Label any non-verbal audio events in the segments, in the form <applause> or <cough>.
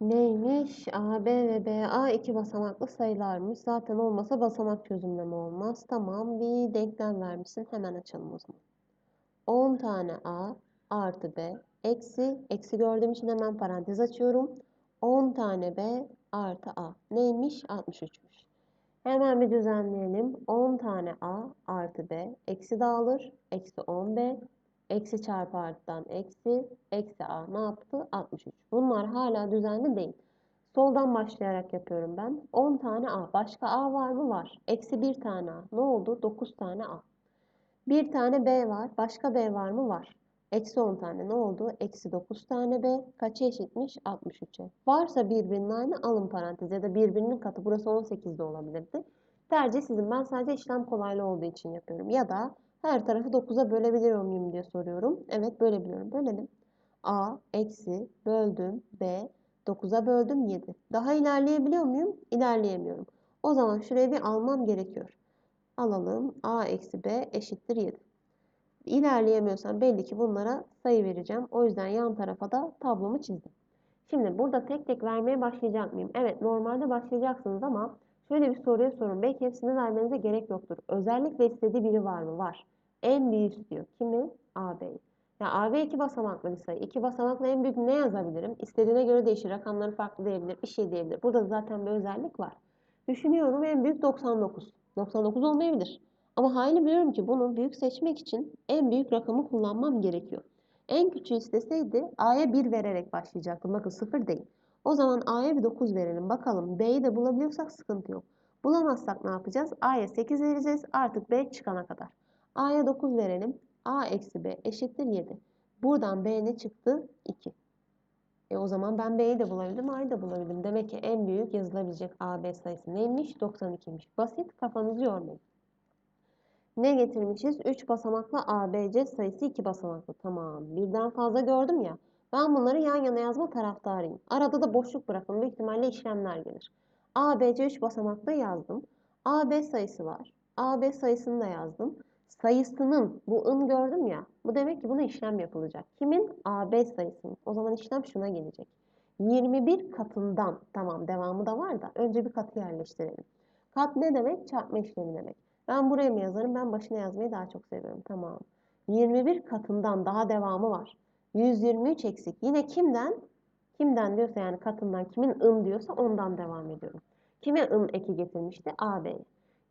Neymiş? A, B ve B, A iki basamaklı sayılarmış. Zaten olmasa basamak çözümleme olmaz. Tamam bir denklem vermişsin. Hemen açalım o zaman. 10 tane A artı B eksi, eksi gördüğüm için hemen parantez açıyorum. 10 tane B artı A. Neymiş? 63'müş. Hemen bir düzenleyelim. 10 tane A artı B eksi dağılır. Eksi 10B Eksi çarpı arttan eksi, eksi a ne yaptı? 63. Bunlar hala düzenli değil. Soldan başlayarak yapıyorum ben. 10 tane a. Başka a var mı? Var. Eksi 1 tane a. Ne oldu? 9 tane a. 1 tane b var. Başka b var mı? Var. Eksi 10 tane ne oldu? Eksi 9 tane b. Kaça eşitmiş? 63'e. Varsa birbirinin aynı alın parantez ya da birbirinin katı. Burası 18 de olabilirdi. Tercih sizin. Ben sadece işlem kolaylı olduğu için yapıyorum. Ya da her tarafı 9'a bölebiliyor muyum diye soruyorum. Evet bölebiliyorum. Bölelim. A eksi böldüm B 9'a böldüm 7. Daha ilerleyebiliyor muyum? İlerleyemiyorum. O zaman şuraya bir almam gerekiyor. Alalım. A eksi B eşittir 7. İlerleyemiyorsam belli ki bunlara sayı vereceğim. O yüzden yan tarafa da tablomu çizdim. Şimdi burada tek tek vermeye başlayacak mıyım? Evet normalde başlayacaksınız ama şöyle bir soruya sorun. Belki hepsini vermenize gerek yoktur. Özellikle istediği biri var mı? Var. En büyük diyor. Kimi? AB'yi. Ya AB iki basamaklı bir sayı. İki basamaklı en büyük ne yazabilirim? İstediğine göre değişir. Rakamları farklı diyebilir. Bir şey diyebilir. Burada zaten bir özellik var. Düşünüyorum en büyük 99. 99 olmayabilir. Ama hayli biliyorum ki bunu büyük seçmek için en büyük rakamı kullanmam gerekiyor. En küçüğü isteseydi A'ya 1 vererek başlayacaktım. Bakın 0 değil. O zaman A'ya bir 9 verelim. Bakalım B'yi de bulabiliyorsak sıkıntı yok. Bulamazsak ne yapacağız? A'ya 8 vereceğiz artık B çıkana kadar. A'ya 9 verelim. A eksi B eşittir 7. Buradan B ne çıktı? 2. E o zaman ben B'yi de bulabildim, A'yı da bulabildim. Demek ki en büyük yazılabilecek AB sayısı neymiş? 92'ymiş. Basit, kafanızı yormayın. Ne getirmişiz? 3 basamaklı ABC sayısı 2 basamaklı. Tamam. Birden fazla gördüm ya. Ben bunları yan yana yazma taraftarıyım. Arada da boşluk bırakın. Büyük ihtimalle işlemler gelir. ABC 3 basamaklı yazdım. AB sayısı var. AB sayısını da yazdım sayısının bu ın gördüm ya. Bu demek ki buna işlem yapılacak. Kimin? AB sayısının. O zaman işlem şuna gelecek. 21 katından. Tamam devamı da var da. Önce bir katı yerleştirelim. Kat ne demek? Çarpma işlemi demek. Ben buraya mı yazarım? Ben başına yazmayı daha çok seviyorum. Tamam. 21 katından daha devamı var. 123 eksik. Yine kimden? Kimden diyorsa yani katından kimin ın diyorsa ondan devam ediyorum. Kime ın eki getirmişti? AB.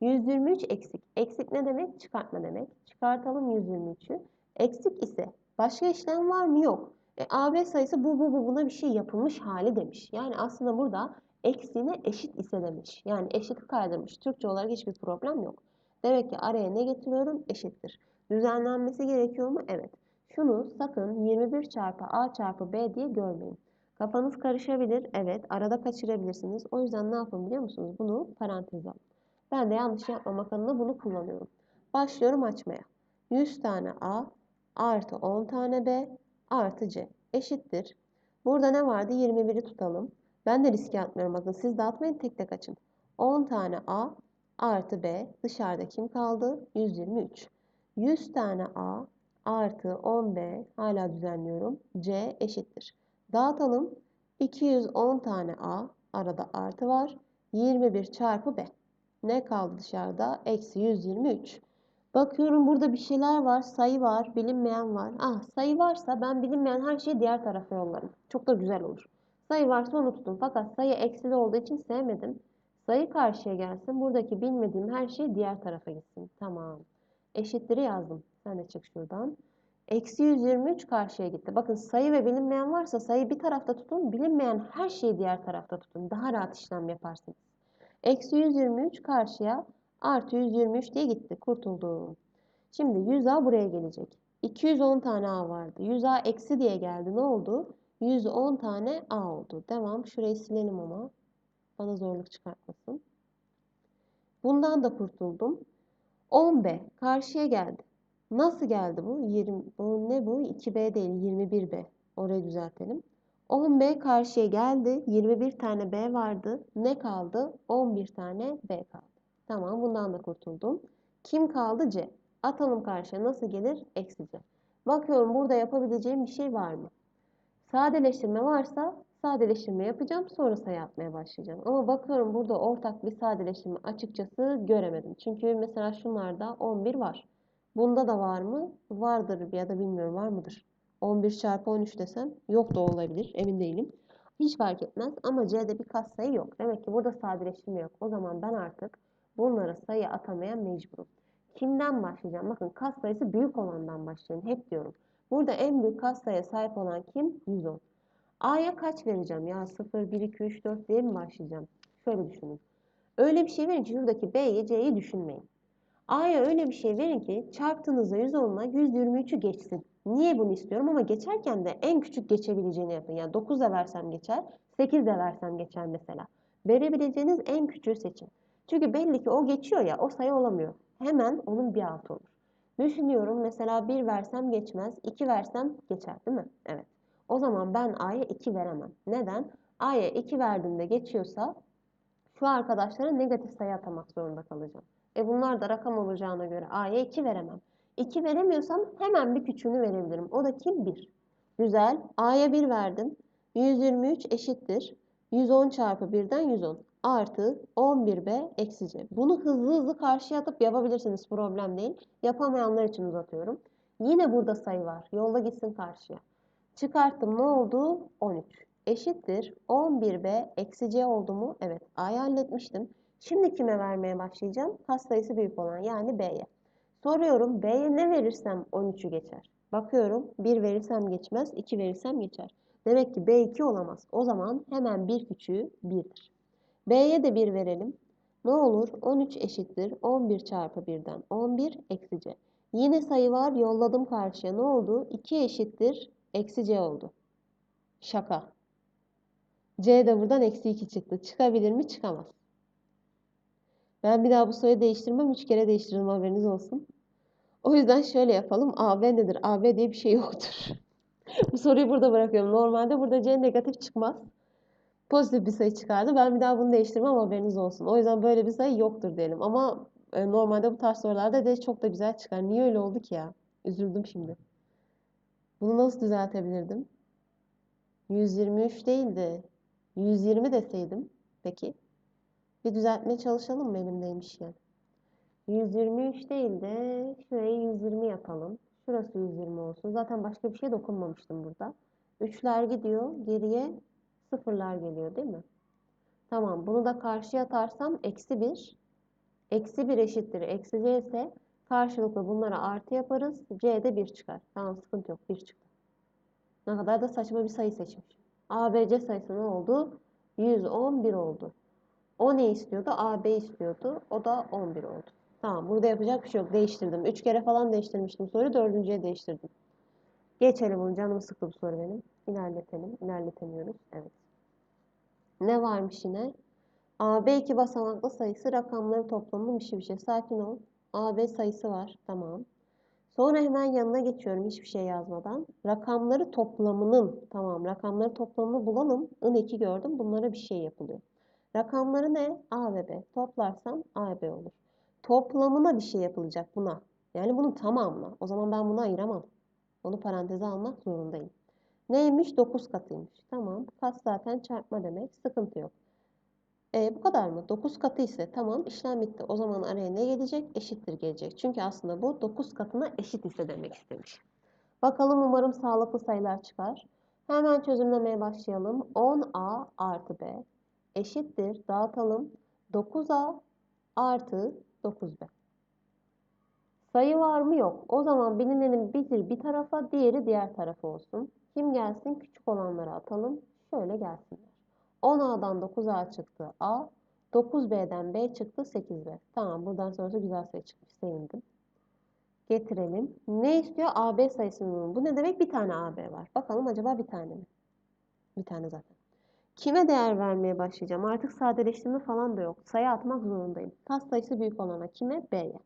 123 eksik. Eksik ne demek? Çıkartma demek. Çıkartalım 123'ü. Eksik ise başka işlem var mı? Yok. E, AB sayısı bu bu bu buna bir şey yapılmış hali demiş. Yani aslında burada eksiğine eşit ise demiş. Yani eşit kaydırmış. Türkçe olarak hiçbir problem yok. Demek ki araya ne getiriyorum? Eşittir. Düzenlenmesi gerekiyor mu? Evet. Şunu sakın 21 çarpı A çarpı B diye görmeyin. Kafanız karışabilir. Evet. Arada kaçırabilirsiniz. O yüzden ne yapın biliyor musunuz? Bunu parantez alın. Ben de yanlış yapmamak adına bunu kullanıyorum. Başlıyorum açmaya. 100 tane A artı 10 tane B artı C eşittir. Burada ne vardı? 21'i tutalım. Ben de riske atmıyorum. Bakın siz dağıtmayın tek tek açın. 10 tane A artı B dışarıda kim kaldı? 123. 100 tane A artı 10B hala düzenliyorum. C eşittir. Dağıtalım. 210 tane A arada artı var. 21 çarpı B. Ne kaldı dışarıda? Eksi 123. Bakıyorum burada bir şeyler var. Sayı var. Bilinmeyen var. Ah sayı varsa ben bilinmeyen her şeyi diğer tarafa yollarım. Çok da güzel olur. Sayı varsa unuttum. Fakat sayı eksili olduğu için sevmedim. Sayı karşıya gelsin. Buradaki bilmediğim her şey diğer tarafa gitsin. Tamam. Eşitleri yazdım. Sen de çık şuradan. Eksi 123 karşıya gitti. Bakın sayı ve bilinmeyen varsa sayı bir tarafta tutun. Bilinmeyen her şeyi diğer tarafta tutun. Daha rahat işlem yaparsınız. Eksi 123 karşıya artı 123 diye gitti. Kurtuldum. Şimdi 100A buraya gelecek. 210 tane A vardı. 100A eksi diye geldi. Ne oldu? 110 tane A oldu. Devam. Şurayı silelim ama. Bana zorluk çıkartmasın. Bundan da kurtuldum. 10B karşıya geldi. Nasıl geldi bu? 20, bu ne bu? 2B değil 21B. Orayı düzeltelim. 10B karşıya geldi. 21 tane B vardı. Ne kaldı? 11 tane B kaldı. Tamam bundan da kurtuldum. Kim kaldı? C. Atalım karşıya. Nasıl gelir? Eksi C. Bakıyorum burada yapabileceğim bir şey var mı? Sadeleştirme varsa Sadeleştirme yapacağım. Sonra sayı atmaya başlayacağım. Ama bakıyorum burada ortak bir sadeleştirme açıkçası göremedim. Çünkü mesela şunlarda 11 var. Bunda da var mı? Vardır ya da bilmiyorum var mıdır? 11 çarpı 13 desem yok da olabilir. Emin değilim. Hiç fark etmez ama C'de bir katsayı yok. Demek ki burada sadeleştirme yok. O zaman ben artık bunları sayı atamaya mecburum. Kimden başlayacağım? Bakın katsayısı büyük olandan başlayın. Hep diyorum. Burada en büyük katsayıya sahip olan kim? 110. A'ya kaç vereceğim? Ya 0, 1, 2, 3, 4 diye mi başlayacağım? Şöyle düşünün. Öyle bir şey verin ki şuradaki B'yi C'yi düşünmeyin. A'ya öyle bir şey verin ki çarptığınızda 110'la 123'ü geçsin. Niye bunu istiyorum ama geçerken de en küçük geçebileceğini yapın. Yani 9 da versem geçer, 8 de versem geçer mesela. Verebileceğiniz en küçüğü seçin. Çünkü belli ki o geçiyor ya, o sayı olamıyor. Hemen onun bir altı olur. Düşünüyorum mesela 1 versem geçmez, 2 versem geçer değil mi? Evet. O zaman ben A'ya 2 veremem. Neden? A'ya 2 verdiğimde geçiyorsa şu arkadaşlara negatif sayı atamak zorunda kalacağım. E bunlar da rakam olacağına göre A'ya 2 veremem. 2 veremiyorsam hemen bir küçüğünü verebilirim. O da kim? 1. Güzel. A'ya 1 verdim. 123 eşittir. 110 çarpı 1'den 110 artı 11B eksi C. Bunu hızlı hızlı karşıya atıp yapabilirsiniz. Problem değil. Yapamayanlar için uzatıyorum. Yine burada sayı var. Yolla gitsin karşıya. Çıkarttım. Ne oldu? 13. Eşittir. 11B eksi C oldu mu? Evet. A'yı halletmiştim. Şimdi kime vermeye başlayacağım? Katsayısı büyük olan yani B'ye. Soruyorum B'ye ne verirsem 13'ü geçer. Bakıyorum 1 verirsem geçmez, 2 verirsem geçer. Demek ki B2 olamaz. O zaman hemen bir küçüğü 1'dir. B'ye de 1 verelim. Ne olur? 13 eşittir. 11 çarpı 1'den 11 eksi C. Yine sayı var. Yolladım karşıya. Ne oldu? 2 eşittir. Eksi C oldu. Şaka. C de buradan eksi 2 çıktı. Çıkabilir mi? Çıkamaz. Ben bir daha bu soruyu değiştirmem. 3 kere değiştirdim haberiniz olsun. O yüzden şöyle yapalım. AB nedir? AB diye bir şey yoktur. <laughs> bu soruyu burada bırakıyorum. Normalde burada C negatif çıkmaz. Pozitif bir sayı çıkardı. Ben bir daha bunu değiştirmem haberiniz olsun. O yüzden böyle bir sayı yoktur diyelim. Ama e, normalde bu tarz sorularda D çok da güzel çıkar. Niye öyle oldu ki ya? Üzüldüm şimdi. Bunu nasıl düzeltebilirdim? 123 değildi. 120 deseydim. Peki. Bir düzeltmeye çalışalım mı elimdeymiş yani. 123 değil de şurayı 120 yapalım. Şurası 120 olsun. Zaten başka bir şey dokunmamıştım burada. 3'ler gidiyor. Geriye sıfırlar geliyor değil mi? Tamam. Bunu da karşıya atarsam eksi 1. Eksi 1 eşittir. Eksi c ise karşılıklı bunlara artı yaparız. c'de 1 çıkar. Tamam sıkıntı yok. 1 çıktı. Ne kadar da saçma bir sayı seçmiş. ABC sayısı ne oldu? 111 oldu. O ne istiyordu? AB istiyordu. O da 11 oldu. Tamam burada yapacak bir şey yok. Değiştirdim. 3 kere falan değiştirmiştim soruyu. Dördüncüye değiştirdim. Geçelim bunu. Canım sıktı bu soru benim. İlerletelim. İlerletemiyoruz. Evet. Ne varmış yine? AB iki basamaklı sayısı rakamları toplamı bir şey bir şey. Sakin ol. AB sayısı var. Tamam. Sonra hemen yanına geçiyorum hiçbir şey yazmadan. Rakamları toplamının, tamam rakamları toplamını bulalım. I 2 gördüm. Bunlara bir şey yapılıyor. Rakamları ne? A ve B. Toplarsam A ve B olur. Toplamına bir şey yapılacak buna. Yani bunun tamamına. O zaman ben bunu ayıramam. Onu paranteze almak zorundayım. Neymiş? 9 katıymış. Tamam. Kat zaten çarpma demek. Sıkıntı yok. E, bu kadar mı? 9 katı ise tamam işlem bitti. O zaman araya ne gelecek? Eşittir gelecek. Çünkü aslında bu 9 katına eşit ise demek istemiş. Bakalım umarım sağlıklı sayılar çıkar. Hemen çözümlemeye başlayalım. 10a artı b eşittir. Dağıtalım. 9a artı 9b. Sayı var mı? Yok. O zaman bilinenin bir bir tarafa, diğeri diğer tarafa olsun. Kim gelsin? Küçük olanları atalım. Şöyle gelsinler. 10A'dan 9A çıktı A. 9B'den B çıktı 8B. Tamam buradan sonrası güzel sayı çıkmış. Sevindim. Getirelim. Ne istiyor? AB sayısının. Bu ne demek? Bir tane AB var. Bakalım acaba bir tane mi? Bir tane zaten. Kime değer vermeye başlayacağım? Artık sadeleştirme falan da yok. Sayı atmak zorundayım. Tas sayısı büyük olana. Kime? B'ye.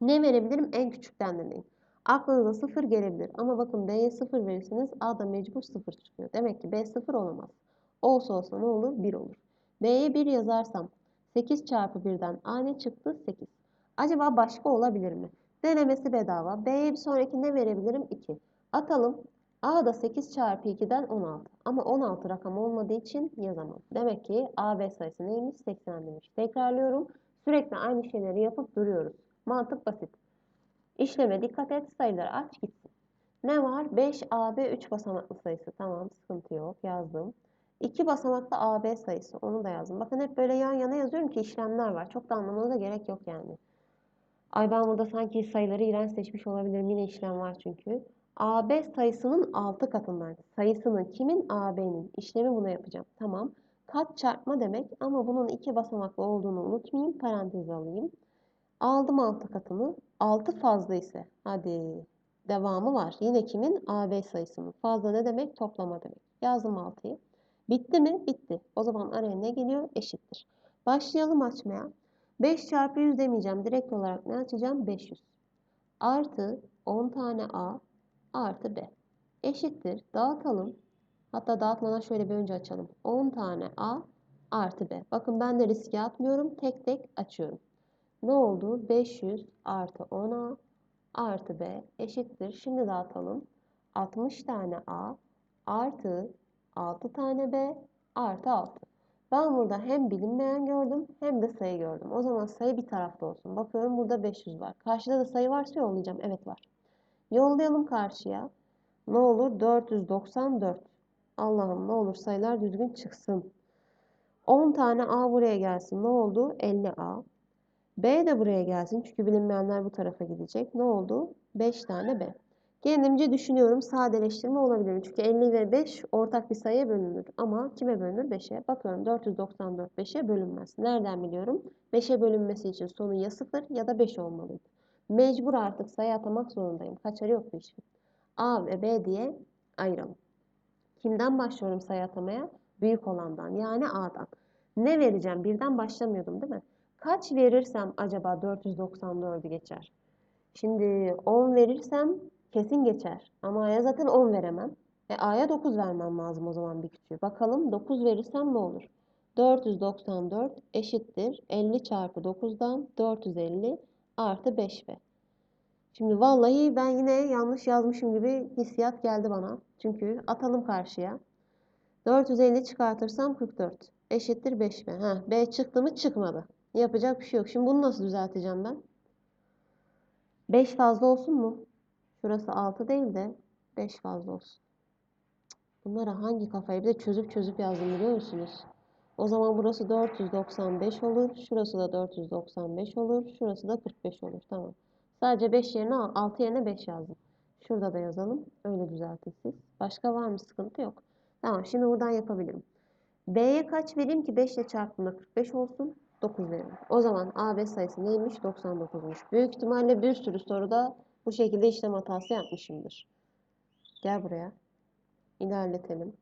Ne verebilirim? En küçükten deneyim. Aklınıza 0 gelebilir. Ama bakın B'ye 0 verirseniz A da mecbur 0 çıkıyor. Demek ki B 0 olamaz. Olsa olsa ne olur? 1 olur. B'ye 1 yazarsam 8 çarpı 1'den A ne çıktı? 8. Acaba başka olabilir mi? Denemesi bedava. B'ye bir sonraki ne verebilirim? 2. Atalım. A da 8 çarpı 2'den 16. Ama 16 rakam olmadığı için yazamam. Demek ki AB sayısı neymiş? 80 demiş. Tekrarlıyorum. Sürekli aynı şeyleri yapıp duruyoruz. Mantık basit. İşleme dikkat et. Sayıları aç gitsin. Ne var? 5AB 3 basamaklı sayısı. Tamam sıkıntı yok. Yazdım. 2 basamaklı AB sayısı. Onu da yazdım. Bakın hep böyle yan yana yazıyorum ki işlemler var. Çok da anlamanıza gerek yok yani. Ay ben burada sanki sayıları iğrenç seçmiş olabilirim. Yine işlem var çünkü. AB sayısının 6 katından. Sayısının kimin? AB'nin. İşlemi buna yapacağım. Tamam. Kat çarpma demek ama bunun iki basamaklı olduğunu unutmayayım. Parantez alayım. Aldım 6 katını. 6 fazla ise. Hadi. Devamı var. Yine kimin? AB sayısının. Fazla ne demek? Toplama demek. Yazdım 6'yı. Bitti mi? Bitti. O zaman araya ne geliyor? Eşittir. Başlayalım açmaya. 5 çarpı 100 demeyeceğim. Direkt olarak ne açacağım? 500. Artı 10 tane A artı B. Eşittir. Dağıtalım. Hatta dağıtmadan şöyle bir önce açalım. 10 tane A artı B. Bakın ben de riske atmıyorum. Tek tek açıyorum. Ne oldu? 500 artı 10A artı B eşittir. Şimdi dağıtalım. 60 tane A artı 6 tane B artı 6. Ben burada hem bilinmeyen gördüm hem de sayı gördüm. O zaman sayı bir tarafta olsun. Bakıyorum burada 500 var. Karşıda da sayı varsa yollayacağım. Evet var. Yollayalım karşıya. Ne olur? 494. Allah'ım ne olur sayılar düzgün çıksın. 10 tane A buraya gelsin. Ne oldu? 50A. B de buraya gelsin. Çünkü bilinmeyenler bu tarafa gidecek. Ne oldu? 5 tane B. Kendimce düşünüyorum sadeleştirme olabilir? Çünkü 50 ve 5 ortak bir sayıya bölünür. Ama kime bölünür? 5'e. Bakıyorum 494 5'e bölünmez. Nereden biliyorum? 5'e bölünmesi için sonu ya 0 ya da 5 olmalıydı. Mecbur artık sayı atamak zorundayım. Kaçarı yok bu işin. A ve B diye ayıralım. Kimden başlıyorum sayı atamaya? Büyük olandan yani A'dan. Ne vereceğim? Birden başlamıyordum değil mi? Kaç verirsem acaba 494'ü geçer? Şimdi 10 verirsem kesin geçer. Ama A'ya zaten 10 veremem. E A'ya 9 vermem lazım o zaman bir küçüğü. Bakalım 9 verirsem ne olur? 494 eşittir 50 çarpı 9'dan 450 artı 5B. Şimdi vallahi ben yine yanlış yazmışım gibi hissiyat geldi bana. Çünkü atalım karşıya. 450 çıkartırsam 44 eşittir 5B. Heh, B çıktı mı çıkmadı. Yapacak bir şey yok. Şimdi bunu nasıl düzelteceğim ben? 5 fazla olsun mu? Şurası 6 değil de 5 fazla olsun. Bunları hangi kafayı bir de çözüp çözüp yazdım biliyor musunuz? O zaman burası 495 olur. Şurası da 495 olur. Şurası da 45 olur. Tamam. Sadece 5 yerine 6 yerine 5 yazdım. Şurada da yazalım. Öyle düzeltin siz. Başka var mı? Sıkıntı yok. Tamam. Şimdi buradan yapabilirim. B'ye kaç vereyim ki 5 ile çarptığımda 45 olsun? 9 verelim. O zaman AB sayısı neymiş? 99'muş. Büyük ihtimalle bir sürü soruda bu şekilde işlem hatası yapmışımdır. Gel buraya. İlerletelim.